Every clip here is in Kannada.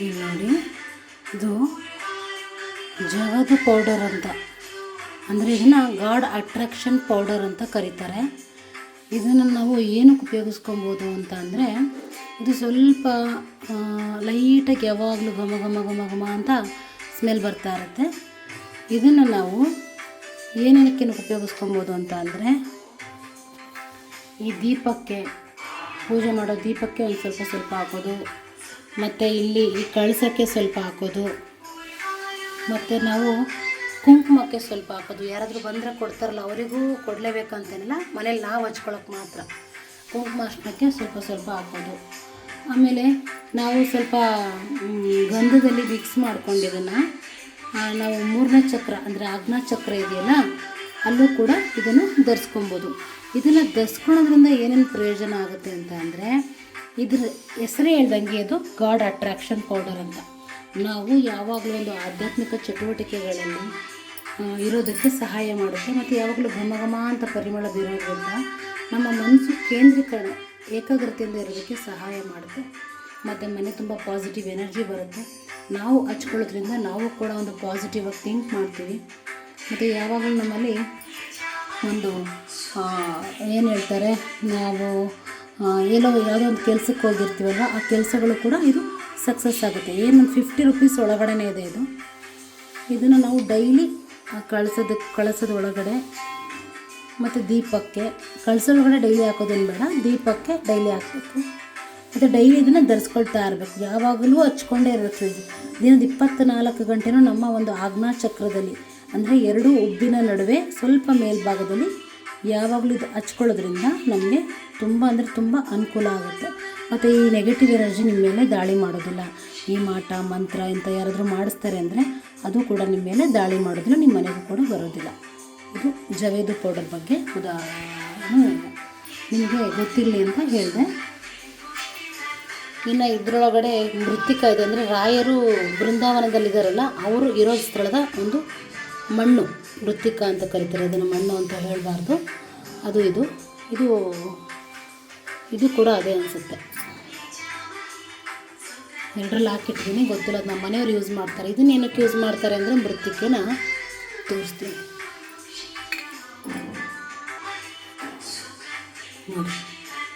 ಇಲ್ಲಿ ನೋಡಿ, ಇದು ಜಗದು ಪೌಡರ್ ಅಂತ. ಅಂದರೆ ಇದನ್ನು ಗಾಡ್ ಅಟ್ರಾಕ್ಷನ್ ಪೌಡರ್ ಅಂತ ಕರೀತಾರೆ. ಇದನ್ನು ನಾವು ಏನಕ್ಕೆ ಉಪಯೋಗಿಸ್ಕೊಬೋದು ಅಂತ ಅಂದರೆ, ಇದು ಸ್ವಲ್ಪ ಲೈಟಾಗಿ ಯಾವಾಗಲೂ ಘಮ ಘಮ ಘಮ ಘಮ ಅಂತ ಸ್ಮೆಲ್ ಬರ್ತಾ ಇರುತ್ತೆ. ಇದನ್ನು ನಾವು ಏನೇನಕ್ಕೆ ಉಪಯೋಗಿಸ್ಕೊಬೋದು ಅಂತ ಅಂದರೆ, ಈ ದೀಪಕ್ಕೆ, ಪೂಜೆ ಮಾಡೋ ದೀಪಕ್ಕೆ ಒಂದು ಸ್ವಲ್ಪ ಸ್ವಲ್ಪ ಹಾಕೋದು. ಮತ್ತು ಇಲ್ಲಿ ಈ ಕಳಸಕ್ಕೆ ಸ್ವಲ್ಪ ಹಾಕೋದು. ಮತ್ತು ನಾವು ಕುಂಕುಮಕ್ಕೆ ಸ್ವಲ್ಪ ಹಾಕೋದು. ಯಾರಾದರೂ ಬಂದರೆ ಕೊಡ್ತಾರಲ್ಲ, ಅವರಿಗೂ ಕೊಡಲೇಬೇಕಂತೇನಿಲ್ಲ ಮನೇಲಿ ನಾವು ಹಚ್ಕೊಳಕ್ಕೆ ಮಾತ್ರ. ಕುಂಕುಮ ಅಷ್ಟಕ್ಕೆ ಸ್ವಲ್ಪ ಸ್ವಲ್ಪ ಹಾಕೋದು. ಆಮೇಲೆ ನಾವು ಸ್ವಲ್ಪ ಗಂಧದಲ್ಲಿ ಮಿಕ್ಸ್ ಮಾಡ್ಕೊಂಡು ಇದನ್ನು ನಾವು ಮೂರನೇ ಚಕ್ರ ಅಂದರೆ ಅಗ್ನ ಚಕ್ರ ಇದೆಯಲ್ಲ, ಅಲ್ಲೂ ಕೂಡ ಇದನ್ನು ಧರಿಸ್ಕೊಬೋದು. ಇದನ್ನು ಧರಿಸ್ಕೊಳೋದ್ರಿಂದ ಏನೇನು ಪ್ರಯೋಜನ ಆಗುತ್ತೆ ಅಂತ ಅಂದರೆ ಇದ್ರ ಹೆಸರೇ ಹೇಳ್ದಂಗೆ ಅದು ಗಾಡ್ ಅಟ್ರಾಕ್ಷನ್ ಪೌಡರ್ ಅಂತ. ನಾವು ಯಾವಾಗಲೂ ಒಂದು ಆಧ್ಯಾತ್ಮಿಕ ಚಟುವಟಿಕೆಗಳಲ್ಲಿ ಇರೋದಕ್ಕೆ ಸಹಾಯ ಮಾಡುತ್ತೆ, ಮತ್ತು ಯಾವಾಗಲೂ ಘಮ ಅಂತ ಪರಿಮಳ ಬೀರೋದ್ರಿಂದ ನಮ್ಮ ಮನಸ್ಸು ಕೇಂದ್ರೀಕರಣ, ಏಕಾಗ್ರತೆಯಿಂದ ಇರೋದಕ್ಕೆ ಸಹಾಯ ಮಾಡುತ್ತೆ. ಮತ್ತು ಮನೆ ತುಂಬ ಪಾಸಿಟಿವ್ ಎನರ್ಜಿ ಬರುತ್ತೆ. ನಾವು ಹಚ್ಕೊಳ್ಳೋದ್ರಿಂದ ನಾವು ಕೂಡ ಒಂದು ಪಾಸಿಟಿವ್ ಆಗಿ ಥಿಂಕ್ ಮಾಡ್ತೀವಿ. ಮತ್ತು ಯಾವಾಗಲೂ ನಮ್ಮಲ್ಲಿ ಒಂದು ಏನು ಹೇಳ್ತಾರೆ, ನಾವು ಎಲ್ಲೋ ಯಾವುದೋ ಒಂದು ಕೆಲಸಕ್ಕೆ ಹೋಗಿರ್ತೀವಲ್ಲ ಆ ಕೆಲಸಗಳು ಕೂಡ ಇದು ಸಕ್ಸಸ್ ಆಗುತ್ತೆ. ಏನು ಫಿಫ್ಟಿ ರುಪೀಸ್ ಒಳಗಡೆನೇ ಇದೆ ಇದು. ಇದನ್ನು ನಾವು ಡೈಲಿ ಕಳ್ಸೋದು, ಕಳಸದ ಒಳಗಡೆ ಮತ್ತು ದೀಪಕ್ಕೆ ಕಳ್ಸೊಳಗಡೆ ಡೈಲಿ ಹಾಕೋದೇನು ಬೇಡ, ದೀಪಕ್ಕೆ ಡೈಲಿ ಹಾಕಬೇಕು. ಮತ್ತು ಡೈಲಿ ಇದನ್ನು ಧರಿಸ್ಕೊಳ್ತಾ ಇರಬೇಕು. ಯಾವಾಗಲೂ ಹಚ್ಕೊಂಡೇ ಇರಬೇಕು ಇದು ದಿನದ ಇಪ್ಪತ್ತ್ನಾಲ್ಕು ಗಂಟೆನೂ ನಮ್ಮ ಒಂದು ಆಜ್ಞಾ ಚಕ್ರದಲ್ಲಿ ಅಂದರೆ ಎರಡು ಉಬ್ಬಿನ ನಡುವೆ ಸ್ವಲ್ಪ ಮೇಲ್ಭಾಗದಲ್ಲಿ ಯಾವಾಗಲೂ ಇದು ಹಚ್ಕೊಳ್ಳೋದ್ರಿಂದ ನಮಗೆ ತುಂಬ ಅಂದರೆ ತುಂಬ ಅನುಕೂಲ ಆಗುತ್ತೆ. ಮತ್ತು ಈ ನೆಗೆಟಿವ್ ಎನರ್ಜಿ ನಿಮ್ಮ ಮೇಲೆ ದಾಳಿ ಮಾಡೋದಿಲ್ಲ. ಈ ಮಾಟ, ಮಂತ್ರ ಇಂಥ ಯಾರಾದರೂ ಮಾಡಿಸ್ತಾರೆ ಅಂದರೆ ಅದು ಕೂಡ ನಿಮ್ಮ ಮೇಲೆ ದಾಳಿ ಮಾಡೋದಿಲ್ಲ, ನಿಮ್ಮ ಮನೆಗೂ ಕೂಡ ಬರೋದಿಲ್ಲ. ಇದು ಜವೇದು ಪೌಡರ್ ಬಗ್ಗೆ ಉದಾಹರಣೆ. ನಿಮಗೆ ಗೊತ್ತಿರಲಿ ಅಂತ ಹೇಳಿದೆ. ಇನ್ನು ಇದರೊಳಗಡೆ ಮೃತ್ತಿಕ ಇದೆ ಅಂದರೆ ರಾಯರು ಬೃಂದಾವನದಲ್ಲಿದ್ದಾರಲ್ಲ, ಅವರು ಇರೋ ಸ್ಥಳದ ಒಂದು ಮಣ್ಣು. ಮೃತ್ತಿಕ ಅಂತ ಕರಿತಾರೆ, ಅದನ್ನು ಮಣ್ಣು ಅಂತ ಹೇಳಬಾರ್ದು. ಅದು ಇದು. ಇದು ಇದು ಕೂಡ ಅದೇ ಅನಿಸುತ್ತೆ. ಎರಡರಲ್ಲಿ ಹಾಕಿಟ್ಟಿದ್ದೀನಿ ಗೊತ್ತಿಲ್ಲ ಅದು ನಮ್ಮ ಮನೆಯವ್ರು ಯೂಸ್ ಮಾಡ್ತಾರೆ. ಇದನ್ನ ಏನಕ್ಕೆ ಯೂಸ್ ಮಾಡ್ತಾರೆ ಅಂದರೆ ಮೃತ್ತಿಕೆನ ತೋರಿಸ್ತೀನಿ.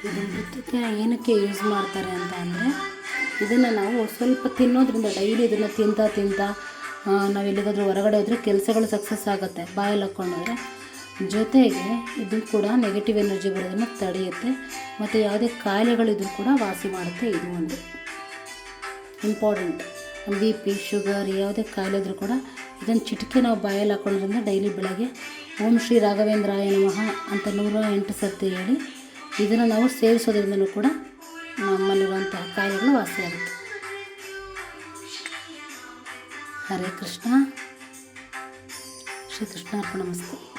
ಇದು ಮೃತ್ತಿಕೆ ಏನಕ್ಕೆ ಯೂಸ್ ಮಾಡ್ತಾರೆ ಅಂತ ಅಂದರೆ, ಇದನ್ನು ನಾವು ಸ್ವಲ್ಪ ತಿನ್ನೋದ್ರಿಂದ ಡೈಲಿ ಇದನ್ನು ತಿಂತಾ ತಿಂತಾ ನಾವು ಎಲ್ಲಿಗಾದರೂ ಹೊರಗಡೆ ಹೋದರೆ ಕೆಲಸಗಳು ಸಕ್ಸಸ್ ಆಗುತ್ತೆ. ಬಾಯಲ್ಲಿ ಹಾಕ್ಕೊಂಡೋದ್ರೆ ಜೊತೆಗೆ ಇದು ಕೂಡ ನೆಗೆಟಿವ್ ಎನರ್ಜಿ ಬರೋದನ್ನು ತಡೆಯುತ್ತೆ. ಮತ್ತು ಯಾವುದೇ ಕಾಯಿಲೆಗಳಿದ್ರು ಕೂಡ ವಾಸಿ ಮಾಡುತ್ತೆ. ಇದು ಒಂದು ಇಂಪಾರ್ಟೆಂಟ್ ಬಿ ಪಿ ಶುಗರ್ ಯಾವುದೇ ಕಾಯಿಲೆ ಇದ್ರೂ ಕೂಡ ಇದನ್ನು ಚಿಟಿಕೆ ನಾವು ಬಾಯಲ್ಲಿ ಹಾಕ್ಕೊಳ್ಳೋದ್ರಿಂದ ಡೈಲಿ ಬೆಳಗ್ಗೆ ಓಂ ಶ್ರೀ ರಾಘವೇಂದ್ರಾಯ ನಮಃ ಅಂತ ನೂರ ಎಂಟು ಸರ್ತಿ ಹೇಳಿ ಇದನ್ನು ನಾವು ಸೇವಿಸೋದ್ರಿಂದಲೂ ಕೂಡ ನಮ್ಮಲ್ಲಿರುವಂತಹ ಕಾಯಿಲೆಗಳು ವಾಸಿಯಾಗುತ್ತೆ. ಹರೇ ಕೃಷ್ಣ. ಶ್ರೀ ಕೃಷ್ಣ ಅರ್ಪಣ ಮಸ್ತು.